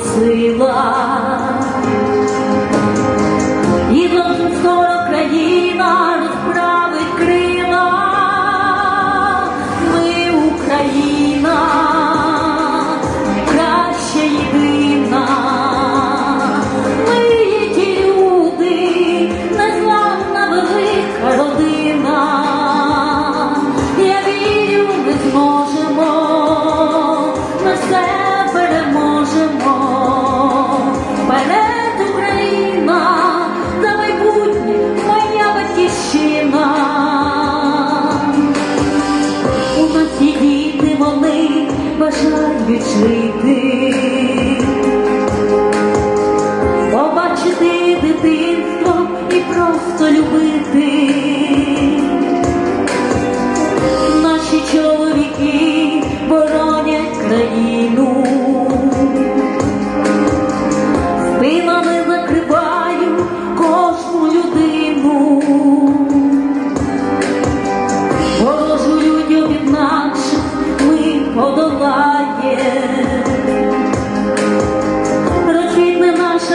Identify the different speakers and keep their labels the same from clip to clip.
Speaker 1: є сила. І скоро країна бажають жити. Побачити дитинство і просто любити.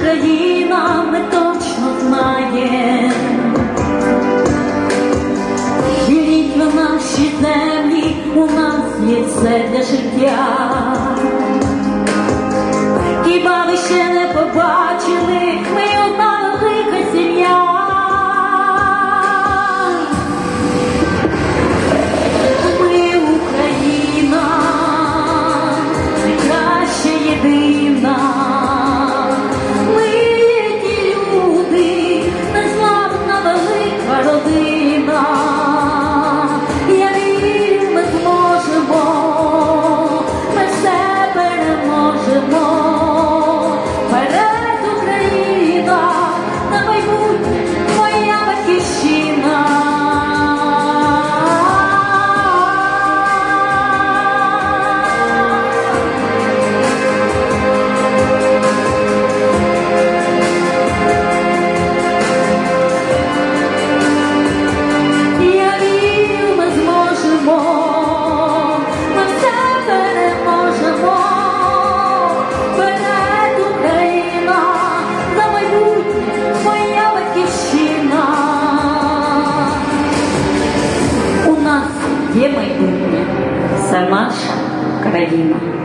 Speaker 1: Країна, ми точно знає. Віріть в наші землі, у нас є все для життя. Please. Є майбутнє, це наша країна.